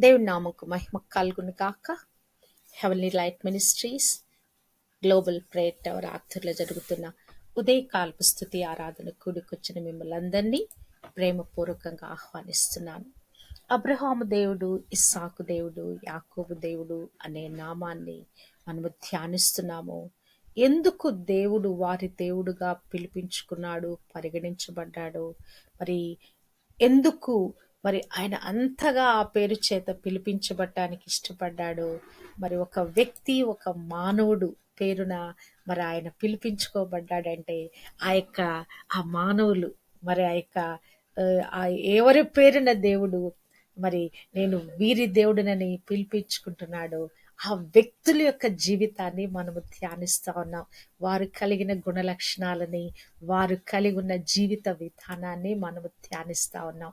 దేవుని నామకు మహిమ కలుగును కాక heavenly light ministries global prayer tower ఆధ్వర్యంలో జరుగుతున్న ఉదయకాలపు స్థుతి ఆరాధన కూడికొచ్చిన మిమ్మల్ని అందరినీ ప్రేమపూర్వకంగా ఆహ్వానిస్తున్నాను. అబ్రహాము దేవుడు ఇస్సాకు దేవుడు యాకోబు దేవుడు అనే నామాన్ని మనము ధ్యానిస్తున్నాము. ఎందుకు దేవుడు వారి దేవుడుగా పిలిపించుకున్నాడు పరిగణించబడ్డాడు? మరి ఎందుకు మరి ఆయన అంతగా ఆ పేరు చేత పిలిపించబడటానికి ఇష్టపడ్డాడు. మరి ఒక వ్యక్తి ఒక మానవుడు పేరున మరి ఆయన పిలిపించుకోబడ్డాడంటే ఆ యొక్క ఆ మానవులు మరి ఆ యొక్క ఆ, ఎవరి పేరున దేవుడు మరి నేను వీరి దేవుడినని పిలిపించుకుంటున్నాడు ఆ వ్యక్తుల యొక్క జీవితాన్ని మనము ధ్యానిస్తూ ఉన్నాం. వారు కలిగిన గుణ లక్షణాలని వారు కలిగి ఉన్న జీవిత విధానాన్ని మనము ధ్యానిస్తూ ఉన్నాం.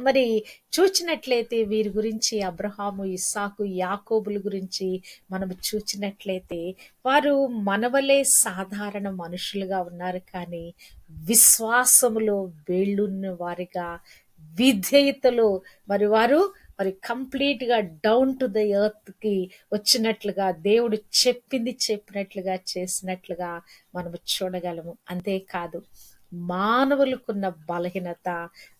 మరి చూచినట్లయితే వీరి గురించి అబ్రహాము ఇస్సాకు యాకోబుల గురించి మనం చూచినట్లయితే వారు మనవలే సాధారణ మనుషులుగా ఉన్నారు. కానీ విశ్వాసములో వేళ్ళున్న వారిగా విధేయతలో మరి వారు మరి కంప్లీట్గా డౌన్ టు ద ఎర్త్కి వచ్చినట్లుగా దేవుడు చెప్పింది చెప్పినట్లుగా చేసినట్లుగా మనము చూడగలము. అంతేకాదు మానవులకున్న బలహీనత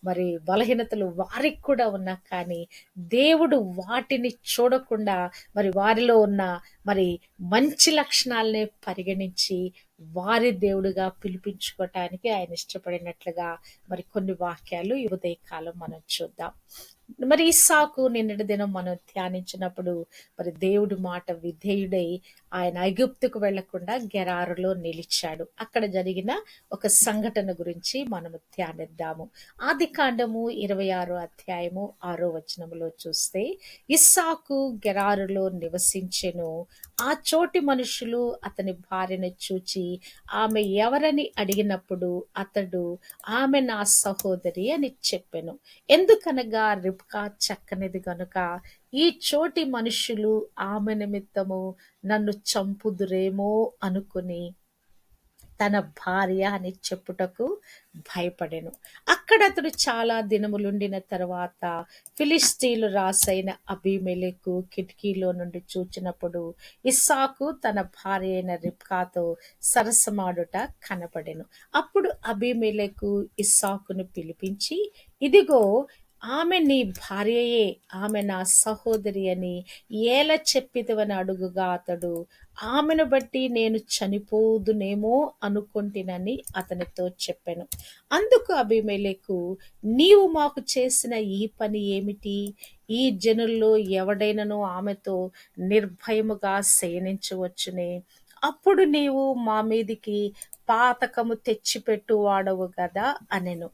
మరి బలహీనతలు వారికి కూడా ఉన్నా కానీ దేవుడు వాటిని చూడకుండా మరి వారిలో ఉన్న మరి మంచి లక్షణాలనే పరిగణించి వారి దేవుడుగా పిలిపించుకోవటానికి ఆయన ఇష్టపడినట్లుగా మరి కొన్ని వాక్యాలు ఈ ఉదయకాలం మనం చూద్దాం. మరి ఇస్సాకు నిన్నటి దినం మనం ధ్యానించినప్పుడు మరి దేవుడి మాట విధేయుడై ఆయన ఐగుప్తుకు వెళ్ళకుండా గెరారులో నిలిచాడు. అక్కడ జరిగిన ఒక సంఘటన గురించి మనము ధ్యానిద్దాము. ఆది కాండము ఇరవై ఆరో అధ్యాయము ఆరో వచనములో చూస్తే ఇస్సాకు గెరారులో నివసించెను. ఆ చోటి మనుషులు అతని భార్యను చూచి ఆమె ఎవరని అడిగినప్పుడు అతడు ఆమె నా సహోదరి అని చెప్పెను. ఎందుకనగా రిబ్కా చక్కనిది గనుక ఈ చోటి మనుషులు ఆమె నిమిత్తము నన్ను చంపుదురేమో అనుకుని తన భార్య అని చెప్పుటకు భయపడెను. అక్కడ అతడు చాలా దినములుండిన తర్వాత ఫిలిస్తీన్లు రాసైన అబీమెలెకు కిటికీలో నుండి చూచినప్పుడు ఇస్సాకు తన భార్య అయిన రిబ్కాతో సరసమాడుట కనపడెను. అప్పుడు అబీమెలెకు ఇస్సాకును పిలిపించి ఇదిగో ఆమె నీ భార్యయే ఆమె నా సహోదరి అని ఏల చెప్పిదవని అడుగుగా అతడు ఆమెను బట్టి నేను చనిపోదునేమో అనుకుంటునని అతనితో చెప్పాను. అందుకు అభిమేలకు నీవు మాకు చేసిన ఈ పని ఏమిటి? ఈ జనుల్లో ఎవడైనను ఆమెతో నిర్భయముగా శయనించవచ్చునే? అప్పుడు నీవు మా మీదికి పాతకము తెచ్చిపెట్టు వాడవు కదా అనెను.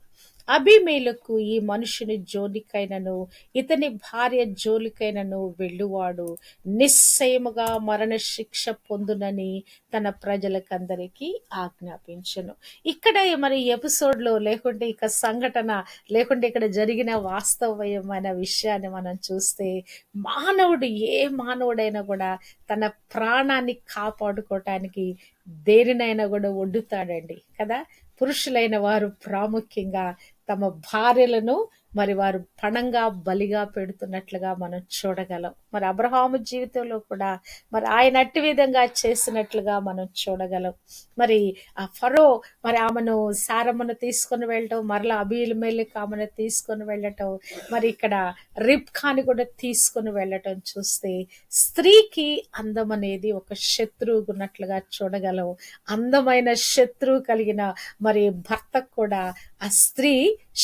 అభిమేలకు ఈ మనుషుని జోలికైనను ఇతని భార్య జోలికైనను వెళ్ళువాడు. నిశ్చయముగా మరణశిక్ష పొందునని తన ప్రజలకందరికీ ఆజ్ఞాపించను. ఇక్కడ మరి ఎపిసోడ్లో లేకుంటే ఇక సంఘటన లేకుంటే ఇక్కడ జరిగిన వాస్తవమైన విషయాన్ని మనం చూస్తే మానవుడు ఏ మానవుడైనా కూడా తన ప్రాణాన్ని కాపాడుకోవటానికి దేనినైనా కూడా ఒడ్డుతాడండి కదా? పురుషులైన వారు ప్రాముఖ్యంగా తమ భార్యలను మరి వారు పణంగా బలిగా పెడుతున్నట్లుగా మనం చూడగలం. మరి అబ్రహాము జీవితంలో కూడా మరి ఆయన అట్టి విధంగా చేసినట్లుగా మనం చూడగలం. మరి ఆ ఫరో మరి ఆమెను సారమ్మను తీసుకొని వెళ్ళటం మరలా అబీల మెల్లికి ఆమెను తీసుకొని వెళ్ళటం మరి ఇక్కడ రిబ్ఖాని కూడా తీసుకొని వెళ్ళటం చూస్తే స్త్రీకి అందం అనేది ఒక శత్రువు ఉన్నట్లుగా చూడగలం. అందమైన శత్రువు కలిగిన మరి భర్తకు కూడా ఆ స్త్రీ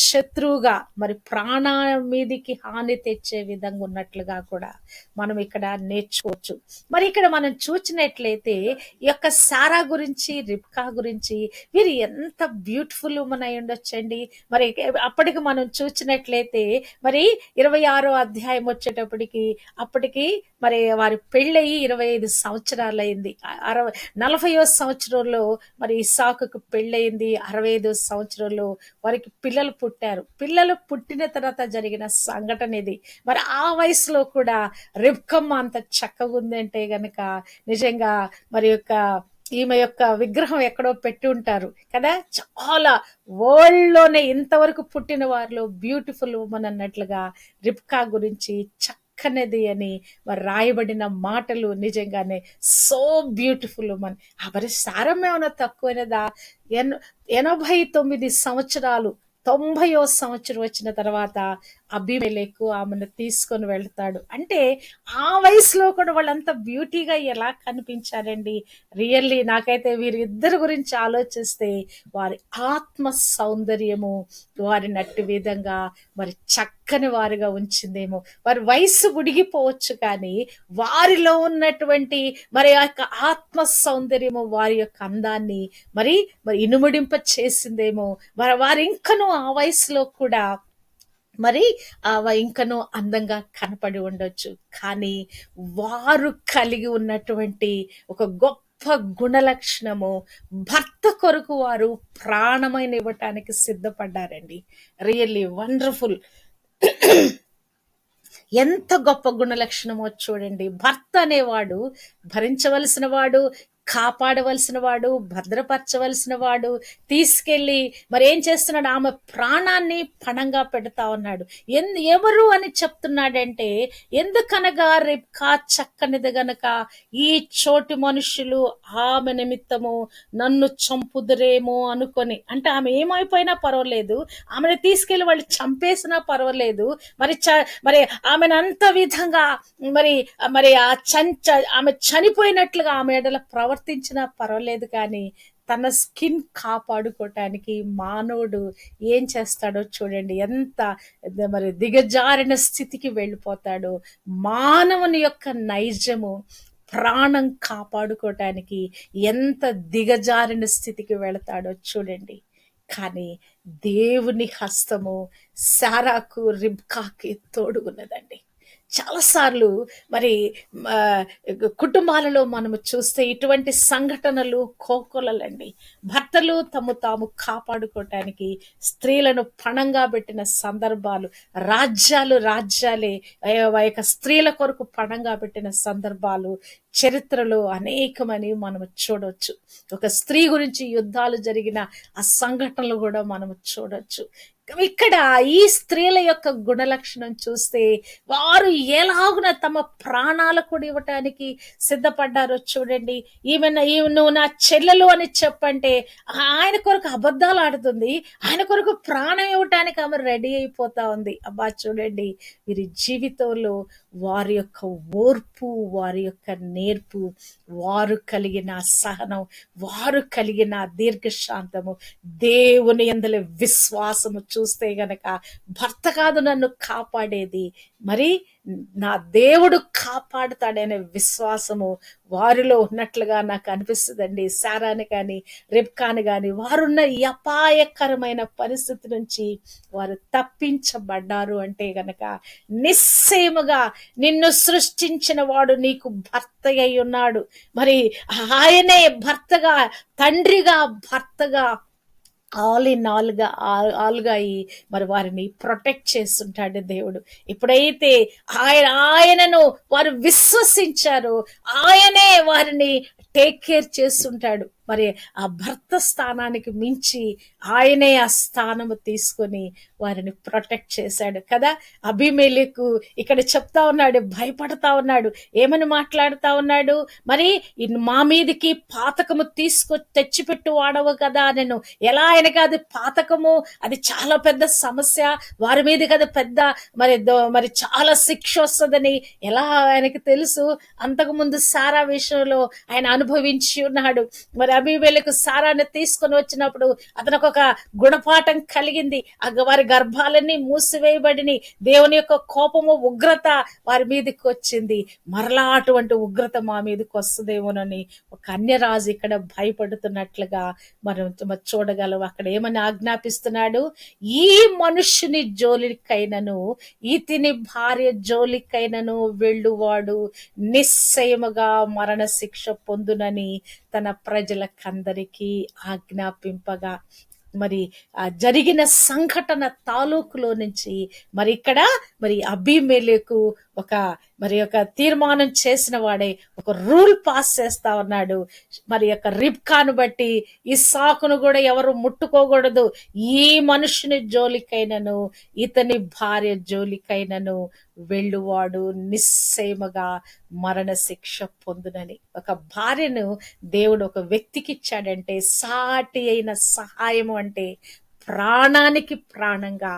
శత్రువుగా మరి ప్రాణ మీదికి హాని తెచ్చే విధంగా ఉన్నట్లుగా కూడా మనం ఇక్కడ నేర్చుకోవచ్చు. మరి ఇక్కడ మనం చూసినట్లయితే ఈ యొక్క సారా గురించి రిబ్కా గురించి వీరు ఎంత బ్యూటిఫుల్ మన అయి ఉండొచ్చండి. మరి అప్పటికి మనం చూసినట్లయితే మరి ఇరవై ఆరో అధ్యాయం వచ్చేటప్పటికి అప్పటికి మరి వారి పెళ్ళయి ఇరవై ఐదు సంవత్సరాలు అయింది అరవై నలభైవ సంవత్సరంలో మరి ఇసాకుకు పెళ్ళయింది. అరవై ఐదో సంవత్సరంలో వారికి పిల్లలు పుట్టారు. పిల్లలు పుట్టిన తర్వాత జరిగిన సంఘటన ఇది. మరి ఆ వయసులో కూడా రిబ్కమ్మ అంత చక్కగా ఉందంటే గనక నిజంగా మరి యొక్క ఈమె యొక్క విగ్రహం ఎక్కడో పెట్టి ఉంటారు కదా? చాలా వరల్డ్లోనే ఇంతవరకు పుట్టిన వారిలో బ్యూటిఫుల్ ఉమెన్ అన్నట్లుగా రిబ్కా గురించి చక్క చక్కనిది అని రాయబడిన మాటలు నిజంగానే సో బ్యూటిఫుల్ మన ఆ మరి సారం ఏమైనా తక్కువైనదా? ఎన్ ఎనభై తొమ్మిది సంవత్సరాలు తొంభయో సంవత్సరం వచ్చిన తర్వాత అభిమేలకు ఆమెను తీసుకొని వెళ్తాడు. అంటే ఆ వయసులో కూడా వాళ్ళంత బ్యూటీగా ఎలా కనిపించారండి? రియల్లీ నాకైతే వీరిద్దరి గురించి ఆలోచిస్తే వారి ఆత్మ సౌందర్యము వారి నట్టు విధంగా మరి చక్కని వారిగా ఉంచిందేమో. వారి వయసు ఉడిగిపోవచ్చు కానీ వారిలో ఉన్నటువంటి మరి ఆ యొక్క ఆత్మ సౌందర్యము వారి యొక్క అందాన్ని మరి మరి ఇనుముడింప చేసిందేమో మరి వారు ఇంకనూ ఆ వయసులో కూడా మరి ఆ ఇంకనూ అందంగా కనపడి ఉండొచ్చు. కానీ వారు కలిగి ఉన్నటువంటి ఒక గొప్ప గుణలక్షణము భర్త కొరకు వారు ప్రాణమైన ఇవ్వటానికి సిద్ధపడ్డారండి. Really wonderful. ఎంత గొప్ప గుణలక్షణమో చూడండి. భర్త అనేవాడు భరించవలసిన వాడు కాపాడవలసిన వాడు భద్రపరచవలసిన వాడు తీసుకెళ్ళి మరి ఏం చేస్తున్నాడు? ఆమె ప్రాణాన్ని పణంగా పెడతా ఉన్నాడు. ఎందు ఎవరు అని చెప్తున్నాడంటే ఎందుకనగా రేపుకా చక్కనిది గనక ఈ చోటి మనుషులు ఆమె నిమిత్తము నన్ను చంపుదురేమో అనుకొని అంటే ఆమె ఏమైపోయినా పర్వాలేదు ఆమెను తీసుకెళ్ళి వాళ్ళు చంపేసినా పర్వాలేదు మరి చ మరి ఆమెను అంత విధంగా మరి మరి ఆ చంచ ఆమె చనిపోయినట్లుగా ఆమె ఎడల ప్రవర్తించినా పర్వాలేదు కానీ తన స్కిన్ కాపాడుకోవటానికి మానవుడు ఏం చేస్తాడో చూడండి. ఎంత మరి దిగజారిన స్థితికి వెళ్ళిపోతాడు. మానవుని యొక్క నైజము ప్రాణం కాపాడుకోవటానికి ఎంత దిగజారిన స్థితికి వెళతాడో చూడండి. కానీ దేవుని హస్తము సారాకు రిబ్కాకి తోడుగున్నదండి చాలాసార్లు మరి కుటుంబాలలో మనము చూస్తే ఇటువంటి సంఘటనలు కోకొలలండి. భర్తలు తమ తాము కాపాడుకోవటానికి స్త్రీలను పణంగా పెట్టిన సందర్భాలు రాజ్యాలు రాజ్యాలే ఆ యొక్క స్త్రీల కొరకు పణంగా పెట్టిన సందర్భాలు చరిత్రలో అనేకమని మనం చూడవచ్చు ఒక స్త్రీ గురించి యుద్ధాలు జరిగిన ఆ సంఘటనలు కూడా మనం చూడవచ్చు ఇక్కడ ఈ స్త్రీల యొక్క గుణలక్షణం చూస్తే వారు ఎలాగున తమ ప్రాణాలు కూడా ఇవ్వటానికి సిద్ధపడ్డారో చూడండి. ఈమె ఈమె నువ్వు నా చెల్లెలు అని చెప్పంటే ఆయన కొరకు అబద్ధాలు ఆడుతుంది. ఆయన కొరకు ప్రాణం ఇవ్వటానికి ఆమె రెడీ అయిపోతా ఉంది. అబ్బా చూడండి. వీరి జీవితంలో వారి యొక్క ఓర్పు వారి యొక్క నేర్పు వారు కలిగిన సహనం వారు కలిగిన దీర్ఘశాంతము దేవుని ఎందులో విశ్వాసము చూస్తే గనక భర్త కాదు నన్ను కాపాడేది మరి నా దేవుడు కాపాడుతాడనే విశ్వాసము వారిలో ఉన్నట్లుగా నాకు అనిపిస్తుందండి. సారాని కానీ రిబ్కాని కానీ వారున్న ఈ అపాయకరమైన పరిస్థితి నుంచి వారు తప్పించబడ్డారు అంటే గనక నిస్సయముగా నిన్ను సృష్టించిన వాడు నీకు భర్త అయి ఉన్నాడు. మరి ఆయనే భర్తగా తండ్రిగా భర్తగా ఆల్ ఇన్ ఆల్గా ఆల్గా అయి మరి వారిని ప్రొటెక్ట్ చేస్తుంటాడు దేవుడు. ఎప్పుడైతే ఆయన ఆయనను వారు విశ్వసించారో ఆయనే వారిని టేక్ కేర్ చేస్తుంటాడు. మరి ఆ భర్త స్థానానికి మించి ఆయనే ఆ స్థానము తీసుకొని వారిని ప్రొటెక్ట్ చేశాడు కదా. అభిమేలకు ఇక్కడ చెప్తా ఉన్నాడు భయపడతా ఉన్నాడు ఏమని మాట్లాడుతా ఉన్నాడు? మరి మా మీదికి పాతకము తీసుకొ తెచ్చిపెట్టు వాడవు కదా నేను. ఎలా ఆయనకి అది పాతకము అది చాలా పెద్ద సమస్య. వారి మీదకి అది పెద్ద మరి దో- మరి చాలా శిక్ష వస్తుందని ఎలా ఆయనకి తెలుసు? అంతకు ముందు సారా విషయంలో ఆయన అనుభవించి ఉన్నాడు. మరి అభిమేలకు సారాన్ని తీసుకొని వచ్చినప్పుడు అతనికి ఒక గుణపాఠం కలిగింది. వారి గర్భాలన్నీ మూసివేయబడిని. దేవుని యొక్క కోపము ఉగ్రత వారి మీదకి వచ్చింది. మరలా అటువంటి ఉగ్రత మా మీదకి వస్తుందేమోనని ఒక అన్యరాజు ఇక్కడ భయపడుతున్నట్లుగా మనం చూడగలం. అక్కడ ఏమని ఆజ్ఞాపిస్తున్నాడు? ఈ మనుష్యుని జోలికైనను ఇతిని భార్య జోలికైనను వెళ్ళువాడు నిశ్చయముగా మరణ శిక్ష పొందునని తన ప్రజలకందరికీ ఆజ్ఞాపింపగా మరి జరిగిన సంఘటన తాలూకులో నుంచి మరి ఇక్కడ మరి అభిమేలకు ఒక మరి యొక్క తీర్మానం చేసిన వాడే ఒక రూల్ పాస్ చేస్తా ఉన్నాడు. మరి యొక్క రిబ్కాను బట్టి ఈ సాకును కూడా ఎవరు ముట్టుకోకూడదు. ఈ మనుషుని జోలికైనను ఇతని భార్య జోలికైనను వెళ్ళువాడు నిస్సేమగా మరణ శిక్ష పొందునని. ఒక భార్యను దేవుడు ఒక వ్యక్తికి ఇచ్చాడంటే సాటి అయిన సహాయము అంటే ప్రాణానికి ప్రాణంగా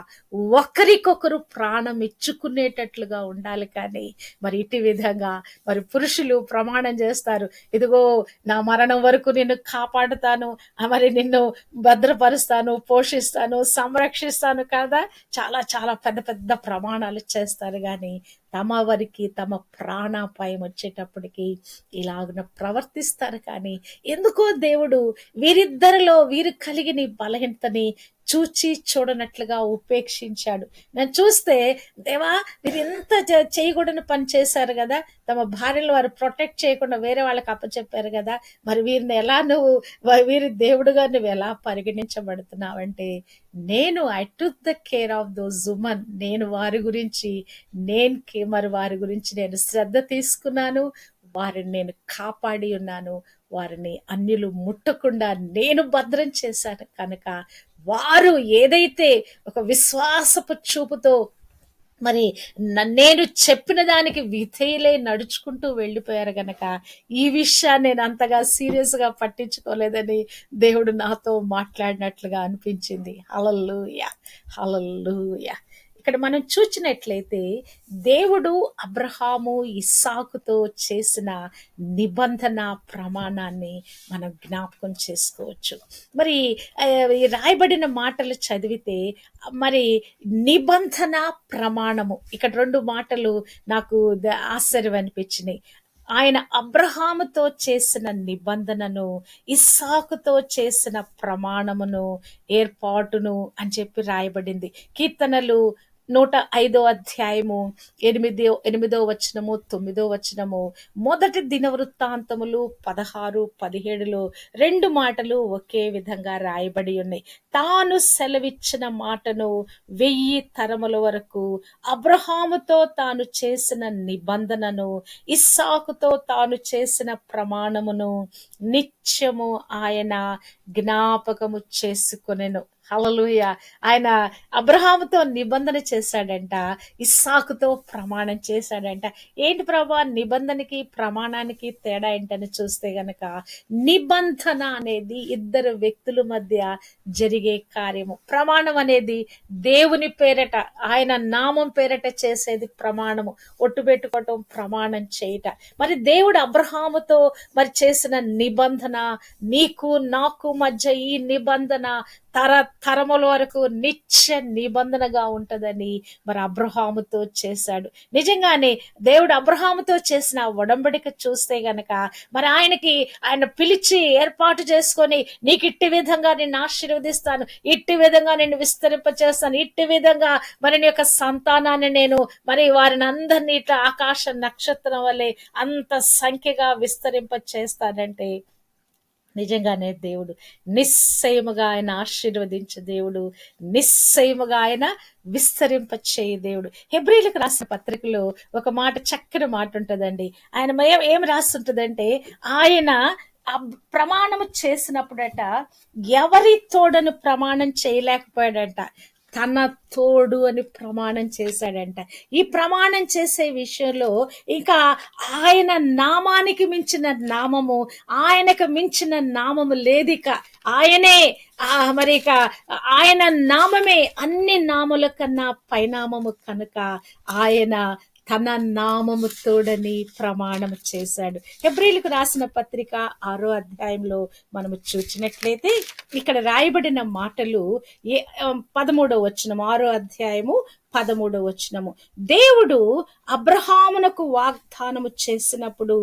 ఒకరికొకరు ప్రాణం ఇచ్చుకునేటట్లుగా ఉండాలి కానీ మరి ఇటు విధంగా మరి పురుషులు ప్రమాణం చేస్తారు. ఇదిగో నా మరణం వరకు నిన్ను కాపాడుతాను మరి నిన్ను భద్రపరుస్తాను పోషిస్తాను సంరక్షిస్తాను కదా. చాలా చాలా పెద్ద పెద్ద ప్రమాణాలు చేస్తారు కానీ తమ వరికి తమ ప్రాణాపాయం వచ్చేటప్పటికి ఇలాగున ప్రవర్తిస్తారు కానీ ఎందుకో దేవుడు వీరిద్దరిలో వీరు కలిగిన బలహీనతని చూచి చూడనట్లుగా ఉపేక్షించాడు. నేను చూస్తే దేవా మీరు ఎంత చేయకూడని పని చేశారు కదా తమ భార్యలు వారు ప్రొటెక్ట్ చేయకుండా వేరే వాళ్ళకి అప్పచెప్పారు కదా మరి వీరిని ఎలా నువ్వు వీరి దేవుడుగా నువ్వు ఎలా పరిగణించబడుతున్నావంటే నేను I took the care of those జుమన్ నేను వారి గురించి నేను మరి వారి గురించి నేను శ్రద్ధ తీసుకున్నాను వారిని నేను కాపాడి ఉన్నాను వారిని అన్యులు ముట్టకుండా నేను భద్రం చేశాను. కనుక వారు ఏదైతే ఒక విశ్వాసపు చూపుతో మరి నేను చెప్పిన దానికి విధేయులై నడుచుకుంటూ వెళ్ళిపోయారు గనక ఈ విషయాన్ని నేను అంతగా సీరియస్గా పట్టించుకోలేదని దేవుడు నాతో మాట్లాడినట్లుగా అనిపించింది. Hallelujah hallelujah. ఇక్కడ మనం చూచినట్లయితే దేవుడు అబ్రహాము ఇస్సాకుతో చేసిన నిబంధన ప్రమాణాన్ని మనం జ్ఞాపకం చేసుకోవచ్చు. మరి రాయబడిన మాటలు చదివితే మరి నిబంధన ప్రమాణము ఇక్కడ రెండు మాటలు నాకు ద- ఆశ్చర్యం అనిపించినాయి. ఆయన అబ్రహాముతో చేసిన నిబంధనను ఇస్సాకుతో చేసిన ప్రమాణమును ఏర్పాటును అని చెప్పి రాయబడింది. కీర్తనలు నూట ఐదో అధ్యాయము ఎనిమిదో ఎనిమిదో వచనము తొమ్మిదో వచనము మొదటి దినవృత్తాంతములు పదహారు పదిహేడులో రెండు మాటలు ఒకే విధంగా రాయబడి ఉన్నాయి. తాను సెలవిచ్చిన మాటను వెయ్యి తరముల వరకు అబ్రహాముతో తాను చేసిన నిబంధనను ఇస్సాకుతో తాను చేసిన ప్రమాణమును నిత్యము ఆయన జ్ఞాపకము చేసుకొనెను. హలలుయ ఆయన అబ్రహాముతో నిబంధన చేశాడంట ఇస్సాకుతో ప్రమాణం చేశాడంట. ఏంటి ప్రభా? నిబంధనకి ప్రమాణానికి తేడా ఏంటని చూస్తే గనక నిబంధన అనేది ఇద్దరు వ్యక్తుల మధ్య జరిగే కార్యము. ప్రమాణం అనేది దేవుని పేరట ఆయన నామం పేరట చేసేది ప్రమాణము. ఒట్టు పెట్టుకోవటం ప్రమాణం చేయట. మరి దేవుడు అబ్రహాముతో మరి చేసిన నిబంధన నీకు నాకు మధ్య ఈ నిబంధన తర తరముల వరకు నిత్య నిబంధనగా ఉంటుందని మరి అబ్రహాముతో చేశాడు. నిజంగానే దేవుడు అబ్రహాముతో చేసిన ఆ ఒడంబడిక చూస్తే గనక మరి ఆయనకి ఆయన పిలిచి ఏర్పాటు చేసుకొని నీకు ఇట్టి విధంగా నిన్ను ఆశీర్వదిస్తాను ఇట్టి విధంగా నిన్ను విస్తరింప చేస్తాను ఇట్టి విధంగా మరి నీ యొక్క సంతానాన్ని నేను మరి వారిని అందరినీ ఇట్లా ఆకాశ నక్షత్రం వల్లే అంత సంఖ్యగా విస్తరింప చేస్తానంటే నిజంగానే దేవుడు. నిశ్చయముగా ఆయన ఆశీర్వదించే దేవుడు. నిశ్చయముగా ఆయన విస్తరింపచేయ దేవుడు. హెబ్రిలకు రాసిన పత్రికలో ఒక మాట చక్కని మాట ఉంటుందండి. ఆయన ఏం రాస్తుంటుందంటే ఆయన ప్రమాణము చేసినప్పుడట ఎవరి తోడను ప్రమాణం చేయలేకపోయాడంట. తన తోడు అని ప్రమాణం చేశాడంట. ఈ ప్రమాణం చేసే విషయంలో ఇంకా ఆయన నామానికి మించిన నామము ఆయనకు మించిన నామము లేదిక. ఆయనే ఆ మరి ఇక ఆయన నామమే అన్ని నాముల కన్నా పైనామము కనుక ఆయన తన నామము తోడని ప్రమాణం చేశాడు. హెబ్రిలకు రాసిన పత్రిక ఆరో అధ్యాయంలో మనము చూచినట్లయితే ఇక్కడ రాయబడిన మాటలు ఏ పదమూడో వచ్చినము ఆరో అధ్యాయము పదమూడో వచనము. దేవుడు అబ్రహామునకు వాగ్దానము చేసినప్పుడు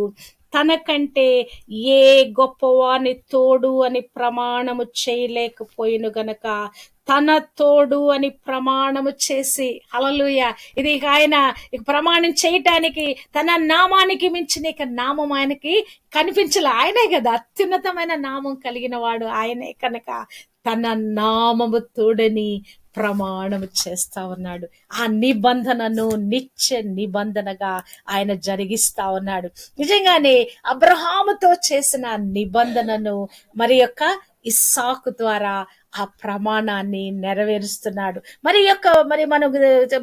తనకంటే ఏ గొప్పవాని తోడు అని ప్రమాణము చేయలేకపోయిన గనక తన తోడు అని ప్రమాణము చేసి హలలుయ ఇది ఇక ఆయన ప్రమాణం చేయటానికి తన నామానికి మించిన ఇక నామం ఆయనకి కనిపించలే. ఆయనే కదా అత్యున్నతమైన నామం కలిగిన వాడు. ఆయనే కనుక తన నామము తోడని ప్రమాణము చేస్తా ఉన్నాడు. ఆ నిబంధనను నిత్య నిబంధనగా ఆయన జరిగిస్తా ఉన్నాడు. నిజంగానే అబ్రహాముతో చేసిన నిబంధనను మరి యొక్క ఇస్సాకు ద్వారా ఆ ప్రమాణాన్ని నెరవేరుస్తున్నాడు. మరి యొక్క మరి మనం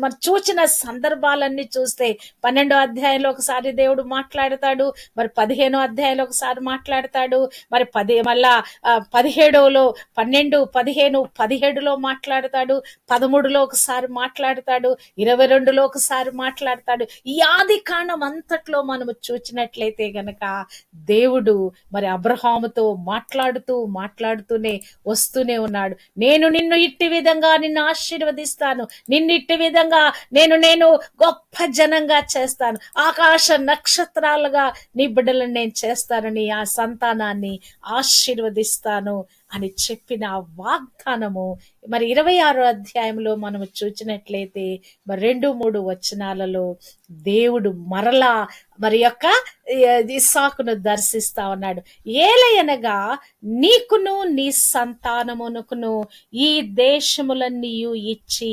మరి చూచిన సందర్భాలన్నీ చూస్తే పన్నెండో అధ్యాయంలో ఒకసారి దేవుడు మాట్లాడతాడు మరి పదిహేనో అధ్యాయంలో ఒకసారి మాట్లాడతాడు మరి పది మళ్ళా ఆ, పదిహేడోలో పన్నెండు పదిహేను పదిహేడులో మాట్లాడతాడు పదమూడులో ఒకసారి మాట్లాడతాడు ఇరవై రెండులో ఒకసారి మాట్లాడతాడు. ఈ ఆది కాండం అంతట్లో మనము చూచినట్లయితే గనక దేవుడు మరి అబ్రహాముతో మాట్లాడుతూ మాట్లాడుతూనే వస్తూనే ఉన్నాడు. నేను నిన్ను ఇట్టి విధంగా నిన్ను ఆశీర్వదిస్తాను. నిన్ను ఇట్టి విధంగా నేను నేను గొప్ప జనంగా చేస్తాను. ఆకాశ నక్షత్రాలుగా నీ బిడ్డలను నేను చేస్తానని ఆ సంతానాన్ని ఆశీర్వదిస్తాను అని చెప్పిన వాగ్దానము మరి ఇరవై ఆరో అధ్యాయంలో మనం చూచినట్లయితే మరి రెండు మూడు వచనాలలో దేవుడు మరలా మరి యొక్క ఇసాకును దర్శిస్తా ఉన్నాడు. ఏలయనగా నీకును నీ సంతానమునకును ఈ దేశములన్నీయు ఇచ్చి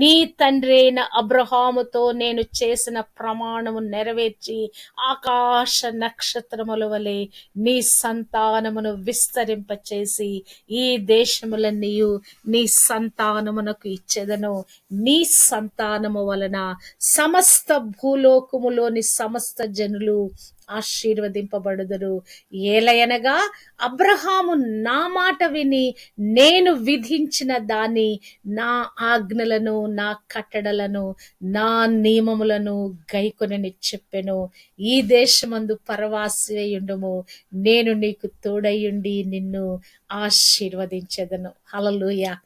నీ తండ్రి అయిన అబ్రహాముతో నేను చేసిన ప్రమాణము నెరవేర్చి ఆకాశ నక్షత్రముల వలె నీ సంతానమును విస్తరింపచేసి ఈ దేశములన్నీయు నీ సంతానమునకు ఇచ్చేదను. నీ సంతానము వలన సమస్త భూలోకములోని సమస్త జనులు ఆశీర్వదింపబడుదురు. ఏలయనగా అబ్రహాము నా మాట విని నేను విధించిన దాన్ని నా ఆజ్ఞలను నా కట్టడలను నా నియమములను గైకొనని చెప్పెను. ఈ దేశమందు పరవాసియుండము నేను నీకు తోడయుండి నిన్ను ఆశీర్వదించెదను. హల్లెలూయా.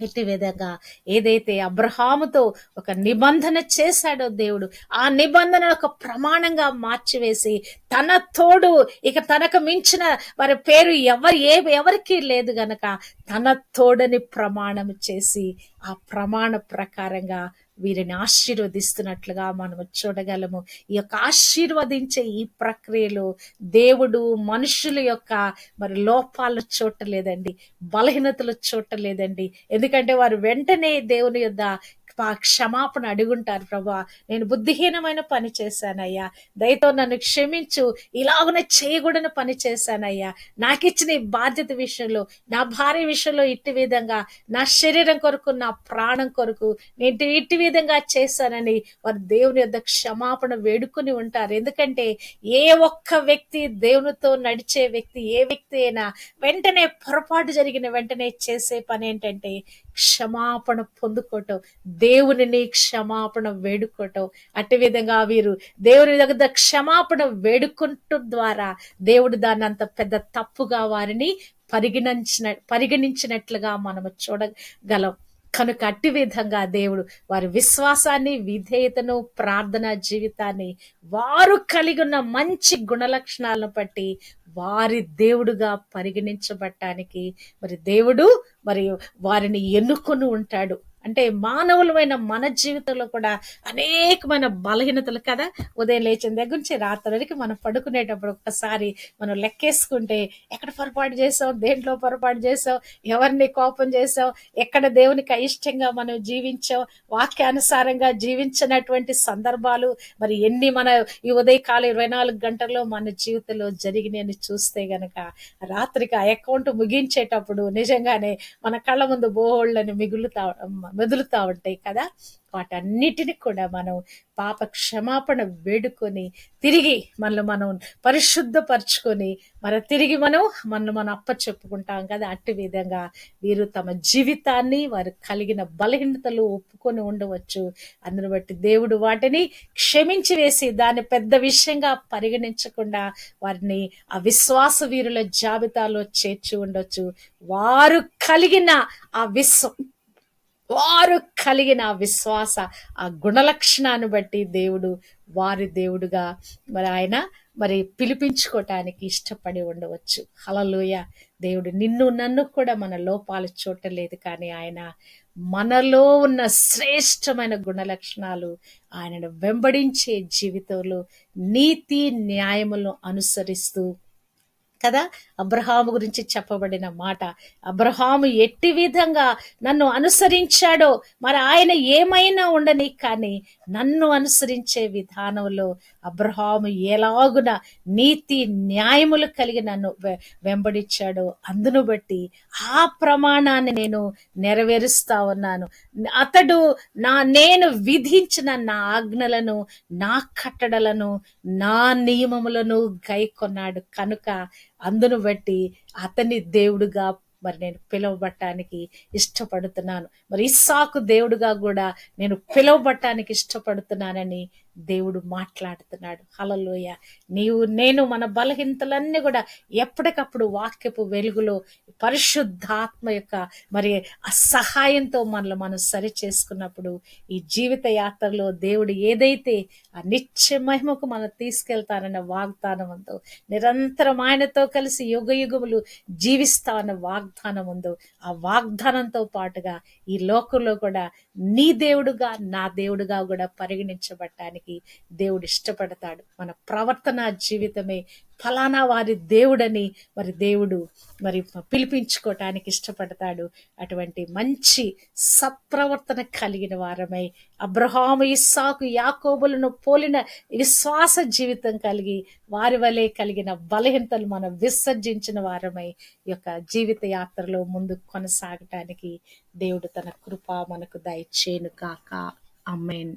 ఇట్టి విధంగా ఏదైతే అబ్రహాముతో ఒక నిబంధన చేశాడో దేవుడు ఆ నిబంధన ఒక ప్రమాణంగా మార్చివేసి తన తోడు ఇక తనకు మించిన వారి పేరు ఎవరు ఏ ఎవరికి లేదు గనక తన తోడని ప్రమాణం చేసి ఆ ప్రమాణ ప్రకారంగా వీరిని ఆశీర్వదిస్తున్నట్లుగా మనం చూడగలము. ఈ యొక్క ఆశీర్వదించే ఈ ప్రక్రియలో దేవుడు మనుషుల యొక్క మరి లోపాలు చూడలేదండి బలహీనతలు చూడలేదండి. ఎందుకంటే వారు వెంటనే దేవుని యొక్క క్షమాపణ అడుగుంటారు ప్రభా నేను బుద్ధిహీనమైన పని చేశానయ్యా. దయతో నన్ను క్షమించు. ఇలాగున చేయకూడని పని చేశానయ్యా. నాకు ఇచ్చిన ఈ బాధ్యత విషయంలో నా భార్య విషయంలో ఇట్టి విధంగా నా శరీరం కొరకు నా ప్రాణం కొరకు నేను ఇట్టి విధంగా చేశానని వారు దేవుని యొక్క క్షమాపణ వేడుకొని ఉంటారు. ఎందుకంటే ఏ ఒక్క వ్యక్తి దేవునితో నడిచే వ్యక్తి ఏ వ్యక్తి అయినా వెంటనే పొరపాటు జరిగిన వెంటనే చేసే పని ఏంటంటే క్షమాపణ పొందుకోవటం దేవునిని క్షమాపణ వేడుకోవటం అట్టి విధంగా వీరు దేవుని దగ్గర క్షమాపణ వేడుకుంటూ ద్వారా దేవుడు దాన్ని అంత పెద్ద తప్పుగా వారిని పరిగణించిన పరిగణించినట్లుగా మనము చూడగలం. కనుక అట్టి విధంగా దేవుడు వారి విశ్వాసాన్ని విధేయతను ప్రార్థన జీవితాన్ని వారు కలిగి ఉన్న మంచి గుణలక్షణాలను బట్టి వారి దేవుడుగా పరిగణించబట్టానికి మరి దేవుడు మరి వారిని ఎన్నుకొని ఉంటాడు. అంటే మానవులమైన మన జీవితంలో కూడా అనేకమైన బలహీనతలు కదా? ఉదయం లేచిన దగ్గర నుంచి రాత్రి వరకు మనం పడుకునేటప్పుడు ఒక్కసారి మనం లెక్కేసుకుంటే ఎక్కడ పొరపాటు చేసాం దేంట్లో పొరపాటు చేసాం ఎవరిని కోపం చేసాం ఎక్కడ దేవునికి అయిష్టంగా మనం జీవించాం వాక్యానుసారంగా జీవించినటువంటి సందర్భాలు మరి ఎన్ని మన ఈ ఉదయకాలం ఇరవై నాలుగు గంటల్లో మన జీవితంలో జరిగినాయని చూస్తే గనక రాత్రికి ఆ అకౌంట్ ముగించేటప్పుడు నిజంగానే మన కళ్ళ ముందు బోహోళ్ళని మిగులుతా మెదులుతా ఉంటాయి కదా. వాటన్నిటిని కూడా మనం పాప క్షమాపణ వేడుకొని తిరిగి మనల్ని మనం పరిశుద్ధపరచుకొని మరి తిరిగి మనం మనల్ని మనం అప్ప చెప్పుకుంటాం కదా. అట్టి విధంగా వీరు తమ జీవితాన్ని వారు కలిగిన బలహీనతలు ఒప్పుకొని ఉండవచ్చు. అందును బట్టి దేవుడు వాటిని క్షమించి వేసి దాన్ని పెద్ద విషయంగా పరిగణించకుండా వారిని ఆ విశ్వాస వీరుల జాబితాలో చేర్చి ఉండొచ్చు. వారు కలిగిన ఆ విశ్వ వారు కలిగిన విశ్వాస ఆ గుణలక్షణాన్ని బట్టి దేవుడు వారి దేవుడుగా మరి ఆయన మరి పిలిపించుకోవటానికి ఇష్టపడి ఉండవచ్చు. హలలోయ దేవుడు నిన్ను నన్ను కూడా మన లోపాలు చూడలేదు కానీ ఆయన మనలో ఉన్న శ్రేష్టమైన గుణలక్షణాలు ఆయనను వెంబడించే జీవితంలో నీతి న్యాయములను అనుసరిస్తూ కదా? అబ్రహాము గురించి చెప్పబడిన మాట. అబ్రహాము ఎట్టి విధంగా నన్ను అనుసరించాడో మరి ఆయన ఏమైనా ఉండని కానీ నన్ను అనుసరించే విధానంలో అబ్రహాము ఎలాగున నీతి న్యాయములు కలిగి నన్ను వె- వెంబడించాడో అందును బట్టి ఆ ప్రమాణాన్ని నేను నెరవేరుస్తా ఉన్నాను. అతడు నా నేను విధించిన నా ఆజ్ఞలను నా కట్టడలను నా నియమములను గైకొన్నాడు. కనుక అందును బట్టి అతని దేవుడుగా మరి నేను పిలువబట్టానికి ఇష్టపడుతున్నాను. మరి ఇస్సాకు దేవుడుగా కూడా నేను పిలువబట్టానికి ఇష్టపడుతున్నానని దేవుడు మాట్లాడుతున్నాడు. హలలోయ నీవు నేను మన బలహీనతలన్నీ కూడా ఎప్పటికప్పుడు వాక్యపు వెలుగులో పరిశుద్ధాత్మ యొక్క మరి అసహాయంతో సహాయంతో మనల్ని మనం సరి చేసుకున్నప్పుడు ఈ జీవిత యాత్రలో దేవుడు ఏదైతే ఆ నిత్య మహిమకు మనం తీసుకెళ్తానన్న వాగ్దానం ఉందో నిరంతరం ఆయనతో కలిసి యుగ యుగములు జీవిస్తామన్న వాగ్దానం ఉందో ఆ వాగ్దానంతో పాటుగా ఈ లోకంలో కూడా నీ దేవుడుగా నా దేవుడుగా కూడా పరిగణించబడటానికి దేవుడు ఇష్టపడతాడు. మన ప్రవర్తన జీవితమే ఫలానా వారి దేవుడని మరి దేవుడు మరి పిలిపించుకోవటానికి ఇష్టపడతాడు. అటువంటి మంచి సత్ప్రవర్తన కలిగిన వారమై అబ్రహాము ఇస్సాకు యాకోబులను పోలిన విశ్వాస జీవితం కలిగి వారి వలె కలిగిన బలహీనతలు మనం విసర్జించిన వారమై యొక్క జీవిత యాత్రలో ముందు కొనసాగటానికి దేవుడు తన కృప మనకు దయచేను కాక అమ్మేన్